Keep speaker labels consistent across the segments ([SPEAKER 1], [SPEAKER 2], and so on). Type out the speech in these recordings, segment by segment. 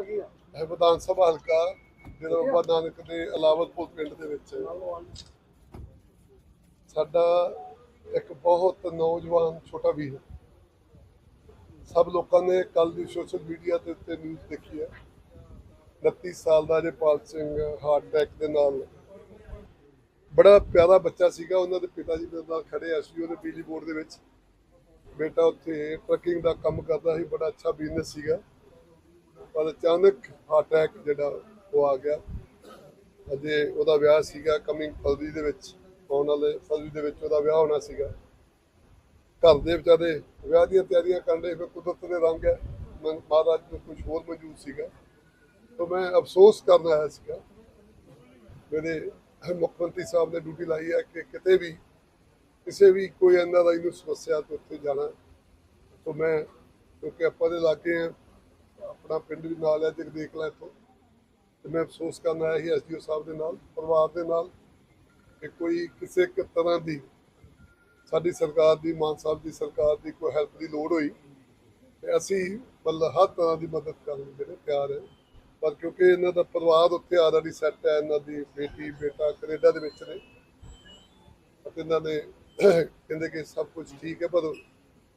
[SPEAKER 1] ਇਹ ਵਿਧਾਨ ਸਭਾ ਹਲਕਾ ਜਿਹੜਾ ਬਾਬਾ ਨਾਨਕ ਦੇ ਅਲਾਵਤਪੁਰ ਪਿੰਡ ਦੇ ਵਿੱਚ ਹੈ। ਸਾਡਾ ਇੱਕ ਬਹੁਤ ਨੌਜਵਾਨ ਛੋਟਾ ਵੀਰ। ਸਭ ਲੋਕਾਂ ਨੇ ਕੱਲ ਦੀ ਸੋਸ਼ਲ ਮੀਡੀਆ ਤੇ ਉੱਤੇ ਨਿਊਜ਼ ਦੇਖੀ ਹੈ 29 ਸਾਲ ਦਾ ਜੇਪਾਲ ਸਿੰਘ ਹਾਰਟ ਅਟੈਕ ਦੇ ਨਾਲ ਬੜਾ ਪਿਆਰਾ ਬੱਚਾ ਸੀਗਾ ਉਹਨਾਂ ਦੇ ਪਿਤਾ ਜੀ ਮੇਰੇ ਨਾਲ ਖੜੇ ਸੀ ਉਹਦੇ ਬਿਜਲੀ ਬੋਰਡ ਦੇ ਵਿੱਚ ਬੇਟਾ ਉੱਥੇ ਟਰੱਕਿੰਗ ਦਾ ਕੰਮ ਕਰਦਾ ਸੀ ਬੜਾ ਅੱਛਾ ਬਿਜ਼ਨਸ ਸੀਗਾ ਪਰ ਅਚਾਨਕ ਹਾਰਟ ਅਟੈਕ ਜਿਹੜਾ ਉਹ ਆ ਗਿਆ। ਅਜੇ ਉਹਦਾ ਵਿਆਹ ਸੀਗਾ ਕਮਿੰਗ ਫਰਵਰੀ ਦੇ ਵਿੱਚ, ਆਉਣ ਵਾਲੇ ਫਰਵਰੀ ਦੇ ਵਿੱਚ ਉਹਦਾ ਵਿਆਹ ਹੋਣਾ ਸੀਗਾ। ਘਰ ਦੇ ਵਿਚਾਰੇ ਵਿਆਹ ਦੀਆਂ ਤਿਆਰੀਆਂ ਕਰਨ ਦੇ ਫਿਰ ਕੁਦਰਤ ਦੇ ਰੰਗ ਹੈ। ਮਨ- ਮਹਾਰਾਜ ਨੂੰ ਕੁਝ ਹੋਰ ਮੌਜੂਦ ਸੀਗਾ। ਤਾਂ ਮੈਂ ਅਫਸੋਸ ਕਰ ਰਿਹਾ ਸੀਗਾ। ਮੇਰੇ ਮੁੱਖ ਮੰਤਰੀ ਸਾਹਿਬ ਨੇ ਡਿਊਟੀ ਲਾਈ ਹੈ ਕਿ ਕਿਤੇ ਵੀ ਕਿਸੇ ਵੀ ਕੋਈ ਐਨਆਰਆਈ ਨੂੰ ਸਮੱਸਿਆ ਤੋਂ ਉੱਥੇ ਜਾਣਾ। ਤਾਂ ਮੈਂ, ਕਿਉਂਕਿ ਆਪਾਂ ਦੇ ਲਾਗੇ ਆ ਆਪਣਾ ਪਿੰਡ ਵੀ ਨਾਲ ਹੈ ਜਗ ਦੇਖ ਲੈ ਇੱਥੋਂ। ਤੇ ਮੈਂ ਅਫਸੋਸ ਕਰਨ ਆਇਆ ਸੀ ਐਸਡੀਓ ਸਾਹਿਬ ਦੇ ਨਾਲ, ਪਰਿਵਾਰ ਦੇ ਨਾਲ, ਕਿ ਕੋਈ ਕਿਸੇ ਇੱਕ ਤਰ੍ਹਾਂ ਦੀ ਸਾਡੀ ਸਰਕਾਰ ਦੀ, ਮਾਨ ਸਾਹਿਬ ਦੀ ਸਰਕਾਰ ਦੀ ਕੋਈ ਹੈਲਪ ਦੀ ਲੋੜ ਹੋਈ, ਤੇ ਅਸੀਂ ਮਤਲਬ ਹਰ ਤਰ੍ਹਾਂ ਦੀ ਮਦਦ ਕਰਨ ਨੂੰ ਜਿਹੜੇ ਤਿਆਰ ਹੈ। ਪਰ ਕਿਉਂਕਿ ਇਹਨਾਂ ਦਾ ਪਰਿਵਾਰ ਉੱਥੇ ਆਲਰੇਡੀ ਸੈੱਟ ਹੈ, ਇਹਨਾਂ ਦੀ ਬੇਟੀ, ਬੇਟਾ ਕੈਨੇਡਾ ਦੇ ਵਿੱਚ ਨੇ। ਅਤੇ ਇਹਨਾਂ ਨੇ ਕਹਿੰਦੇ ਕਿ ਸਭ ਕੁਝ ਠੀਕ ਹੈ, ਪਰ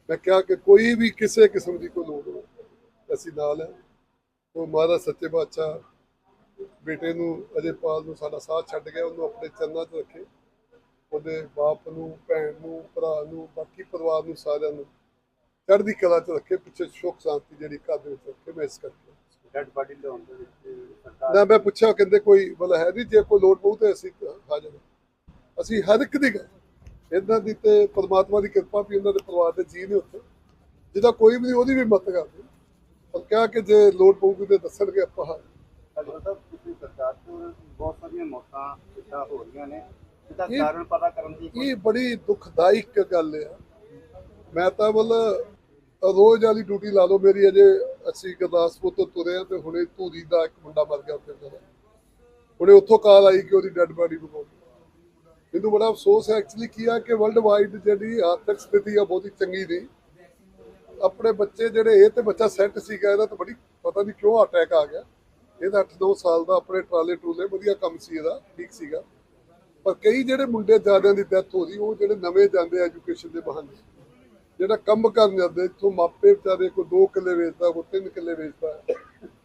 [SPEAKER 1] ਮੈਂ ਕਿਹਾ ਕਿ ਕੋਈ ਵੀ ਕਿਸੇ ਕਿਸਮ ਦੀ ਕੋਈ ਲੋੜ ਹੋਵੇ। ਅਸੀਂ ਨਾਲ ਹੈ ਉਹ ਮਹਾਰਾਜ ਸੱਚੇ ਬਾਦਸ਼ਾਹ ਬੇਟੇ ਨੂੰ ਅਜੇਪਾਲ ਨੂੰ ਸਾਡਾ ਸਾਥ ਛੱਡ ਗਿਆ ਉਹਨੂੰ ਆਪਣੇ ਚਰਨਾਂ 'ਚ ਰੱਖੇ। ਉਹਦੇ ਬਾਪ ਨੂੰ ਭੈਣ ਨੂੰ ਭਰਾ ਨੂੰ ਬਾਕੀ ਪਰਿਵਾਰ ਨੂੰ ਸਾਰਿਆਂ ਨੂੰ ਚੜ੍ਹਦੀ ਕਲਾ 'ਚ ਰੱਖੇ ਪਿੱਛੇ ਸੁੱਖ ਸ਼ਾਂਤੀ ਜਿਹੜੀ ਘਰ ਦੇ ਵਿੱਚ ਰੱਖੇ ਮੈਂ ਇਸ ਕਰਕੇ।
[SPEAKER 2] ਡੈਡ ਬਾਡੀ ਲਿਆਉਣ ਦੇ ਵਿੱਚ ਸਰਕਾਰ
[SPEAKER 1] ਨਾ ਮੈਂ ਪੁੱਛਿਆ ਕਹਿੰਦੇ ਕੋਈ ਮਤਲਬ ਹੈ ਨਹੀਂ ਜੇ ਕੋਈ ਲੋੜ ਪਊ ਤੇ ਅਸੀਂ ਹਾਜ਼ਰ। ਅਸੀਂ ਹਰ ਇੱਕ ਦੀ ਗੱਲ ਇਹਨਾਂ ਦੀ ਤੇ ਪਰਮਾਤਮਾ ਦੀ ਕਿਰਪਾ ਵੀ ਇਹਨਾਂ ਦੇ ਪਰਿਵਾਰ ਦੇ ਜੀ ਨੇ ਉੱਥੇ ਜਿਹਦਾ ਕੋਈ ਵੀ ਉਹਦੀ ਵੀ ਮਦਦ ਕਰਦੇ। ਪਰ ਕਿਹਾ ਕਿ ਜੇ ਲੋੜ ਪਊਗੀ ਤੇ ਦੱਸਣਗੇ ਆਪਾਂ।
[SPEAKER 2] ਸਾਹਿਬ ਪਿਛਲੀ ਸਰਕਾਰ ਤੋਂ ਬਹੁਤ ਸਾਰੀਆਂ ਮੌਤਾਂ ਜਿੱਦਾਂ ਹੋ ਰਹੀਆਂ ਨੇ ਜਿਹਦਾ
[SPEAKER 1] ਇਹ-
[SPEAKER 2] ਕਾਰਨ ਪਤਾ ਕਰਨ ਦੀ
[SPEAKER 1] ਇਹ ਬੜੀ ਦੁਖਦਾਇਕ ਗੱਲ ਆ। ਮੈਂ ਤਾਂ ਮਤਲਬ ਰੋਜ਼ ਵਾਲੀ ਡਿਊਟੀ ਲਾ ਲਓ ਮੇਰੀ ਅਜੇ ਅਸੀਂ ਗੁਰਦਾਸਪੁਰ ਤੋਂ ਤੁਰੇ ਆ ਤੇ ਹੁਣੇ ਧੂਰੀ ਦਾ ਇੱਕ ਮੁੰਡਾ ਮਰ ਗਿਆ ਉੱਥੇ ਜਿਹੜਾ। ਹੁਣੇ ਉੱਥੋਂ ਕਾਲ ਆਈ ਕਿ ਉਹਦੀ ਡੈੱਡ ਬਾਡੀ ਨੂੰ ਮੈਨੂੰ ਬੜਾ ਅਫਸੋਸ ਹੈ ਐਕਚੁਅਲੀ ਕੀ ਆ ਕਿ ਵਰਲਡ ਵਾਈਡ ਜਿਹੜੀ ਆਰਥਿਕ ਸਥਿਤੀ ਆ ਬਹੁਤੀ ਚੰਗੀ ਨਹੀਂ। ਆਪਣੇ ਬੱਚੇ ਜਿਹੜੇ, ਇਹ ਤੇ ਬੱਚਾ ਸੈੱਟ ਸੀਗਾ, ਇਹਦਾ ਤਾਂ ਬੜੀ ਪਤਾ ਨਹੀਂ ਕਿਉਂ ਅਟੈਕ ਆ ਗਿਆ। ਇਹਦਾ 8-9 ਸਾਲ ਦਾ ਆਪਣੇ ਟਰਾਲੇ ਟਰੂਲੇ, ਵਧੀਆ ਕੰਮ ਸੀ ਇਹਦਾ, ਠੀਕ ਸੀਗਾ। ਪਰ ਕਈ ਜਿਹੜੇ ਮੁੰਡੇ ਜ਼ਿਆਦਿਆਂ ਦੀ ਡੈਥ ਹੋ ਰਹੀ ਉਹ ਜਿਹੜੇ ਨਵੇਂ ਜਾਂਦੇ ਐਜੂਕੇਸ਼ਨ ਦੇ ਬਹਾਨੇ। ਜਿਹੜਾ ਕੰਮ ਕਰਨ ਜਾਂਦੇ, ਇੱਥੋਂ ਮਾਪੇ ਵਿਚਾਰੇ ਕੋਈ 2 ਕਿੱਲੇ ਵੇਚਦਾ, ਕੋਈ 3 ਕਿੱਲੇ ਵੇਚਦਾ।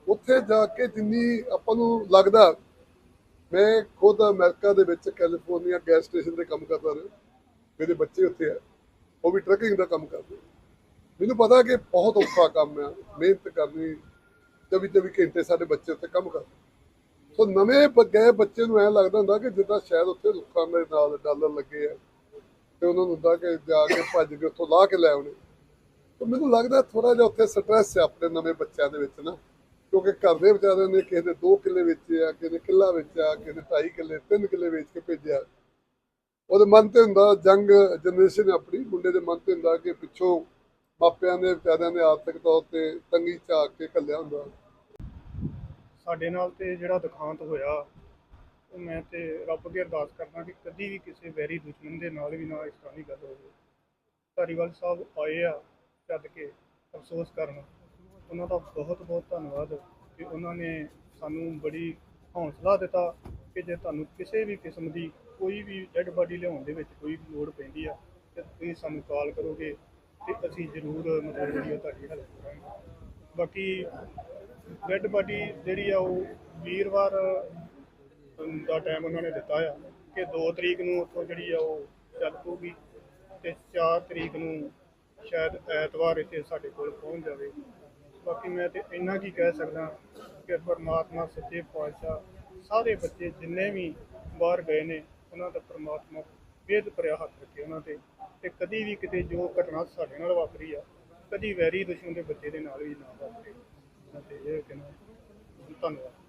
[SPEAKER 1] ਉੱਥੇ ਜਾ ਕੇ ਜਿੰਨੀ ਆਪਾਂ ਨੂੰ ਲੱਗਦਾ, ਮੈਂ ਖੁਦ ਅਮਰੀਕਾ ਦੇ ਵਿੱਚ ਕੈਲੀਫੋਰਨੀਆ ਗੈਸ ਸਟੇਸ਼ਨ ਤੇ ਕੰਮ ਕਰਦਾ ਰਿਹਾ। ਮੇਰੇ ਬੱਚੇ ਉੱਥੇ ਆ, ਉਹ ਵੀ ਟਰੱਕਿੰਗ ਦਾ ਕੰਮ ਕਰਦੇ ਮੈਨੂੰ ਪਤਾ ਕਿ ਬਹੁਤ ਔਖਾ ਕੰਮ ਆ, ਮਿਹਨਤ ਕਰਨੀ 24 24 ਘੰਟੇ ਸਾਡੇ ਬੱਚੇ ਉੱਥੇ ਕੰਮ ਕਰ ਸੋ ਨਵੇਂ ਗਏ ਬੱਚੇ ਨੂੰ ਐ ਲੱਗਦਾ ਹੁੰਦਾ ਕਿ ਜਿੱਦਾਂ ਸ਼ਾਇਦ ਉੱਥੇ ਲੋਕਾਂ ਦੇ ਨਾਲ ਡਾਲਰ ਲੱਗੇ ਆ, ਤੇ ਉਹਨਾਂ ਨੂੰ ਹੁੰਦਾ ਕਿ ਜਾ ਕੇ ਭੱਜ ਕੇ ਉੱਥੋਂ ਲਾ ਕੇ ਲੈ ਆਉਣੇ। ਤਾਂ ਮੈਨੂੰ ਲੱਗਦਾ ਥੋੜਾ ਜਿਹਾ ਉੱਥੇ ਸਟ੍ਰੈਸ ਹੈ ਆਪਣੇ ਨਵੇਂ ਬੱਚਿਆਂ ਦੇ ਵਿੱਚ ਨਾ, ਕਿਉਂਕਿ ਘਰ ਦੇ ਵਿਚਾਰਿਆਂ ਨੇ ਕਿਸੇ ਦੇ 2 ਕਿੱਲੇ ਵੇਚੇ ਆ, ਕਿਸੇ ਨੇ ਕਿੱਲਾ ਵੇਚਿਆ, ਕਿਸੇ ਨੇ 2.5 ਕਿੱਲੇ 3 ਕਿੱਲੇ ਵੇਚ ਕੇ ਭੇਜਿਆ। ਉਹਦੇ ਮਨ ਤੇ ਹੁੰਦਾ ਜੰਗ ਜਨਰੇਸ਼ਨ ਆਪਣੀ, ਮੁੰਡੇ ਦੇ ਮਨ ਤੇ ਹੁੰਦਾ ਕਿ ਪਿੱਛੋਂ ਮਾਪਿਆਂ ਨੇ ਵਿਚਾਰਿਆਂ ਨੇ ਆਰਥਿਕ ਤੌਰ ਤੇ ਤੰਗੀ ਚ ਕੇ ਕੱਲਿਆ ਹੁੰਦਾ।
[SPEAKER 3] ਸਾਡੇ ਨਾਲ ਤੇ ਜਿਹੜਾ ਦੁਖਾਂਤ ਹੋਇਆ, ਉਹ ਮੈਂ ਤੇ ਰੱਬ ਅੱਗੇ ਅਰਦਾਸ ਕਰਦਾ ਕਿ ਕਦੀ ਵੀ ਕਿਸੇ ਵੈਰੀ ਦੁਸ਼ਮਣ ਦੇ ਨਾਲ ਵੀ ਨਾ ਇਸ ਤਰ੍ਹਾਂ ਦੀ ਗੱਲ ਹੋਵੇ। ਧਾਰੀਵਾਲ ਸਾਹਿਬ ਆਏ ਆ ਛੱਡ ਕੇ ਅਫਸੋਸ ਕਰਨ। ਉਹਨਾਂ ਦਾ ਬਹੁਤ ਬਹੁਤ ਧੰਨਵਾਦ ਕਿ ਉਹਨਾਂ ਨੇ ਸਾਨੂੰ ਬੜੀ ਹੌਸਲਾ ਦਿੱਤਾ ਕਿ ਜੇ ਤੁਹਾਨੂੰ ਕਿਸੇ ਵੀ ਕਿਸਮ ਦੀ ਕੋਈ ਵੀ ਡੈੱਡ ਬਾਡੀ ਲਿਆਉਣ ਦੇ ਵਿੱਚ ਕੋਈ ਲੋੜ ਪੈਂਦੀ ਆ, ਤੇ ਤੁਸੀਂ ਸਾਨੂੰ ਕਾਲ ਕਰੋਗੇ। ਤੇ ਅਸੀਂ ਜ਼ਰੂਰ ਮਤਲਬ ਜਿਹੜੀ ਉਹ ਤੁਹਾਡੀ ਹੈਲਪ ਕਰਾਂਗੇ। ਬਾਕੀ ਡੈੱਡ ਬਾਡੀ ਜਿਹੜੀ ਆ ਉਹ ਵੀਰਵਾਰ ਦਾ ਟਾਈਮ ਉਹਨਾਂ ਨੇ ਦਿੱਤਾ ਆ ਕਿ 2 ਤਰੀਕ ਨੂੰ ਉੱਥੋਂ ਜਿਹੜੀ ਆ ਉਹ ਚੱਲ ਪਊਗੀ ਤੇ 4 ਤਰੀਕ ਨੂੰ ਸ਼ਾਇਦ ਐਤਵਾਰ ਇੱਥੇ ਸਾਡੇ ਕੋਲ ਪਹੁੰਚ ਜਾਵੇ। ਬਾਕੀ ਮੈਂ ਤੇ ਇੰਨਾ ਕੀ ਕਹਿ ਸਕਦਾ ਕਿ ਪਰਮਾਤਮਾ, ਸੱਚੇ ਪਾਤਸ਼ਾਹ ਸਾਰੇ ਬੱਚੇ ਜਿੰਨੇ ਵੀ ਬਾਹਰ ਗਏ ਨੇ, ਉਹਨਾਂ ਦਾ ਪਰਮਾਤਮਾ ਬੇਦ ਭਰਿਆ ਹੱਥ ਰੱਖੇ ਉਹਨਾਂ ਤੇ। ਤੇ ਕਦੀ ਵੀ ਕਿਤੇ ਜੋ ਘਟਨਾ ਸਾਡੇ ਨਾਲ ਵਾਪਰੀ ਆ, ਕਦੀ ਵੈਰੀ ਦੁਸ਼ਮਣ ਦੇ ਬੱਚੇ ਦੇ ਨਾਲ ਵੀ ਨਾ ਵਾਪਰੇ। ਮੈਂ ਤੇ ਇਹ ਕਹਿਣਾ, ਧੰਨਵਾਦ।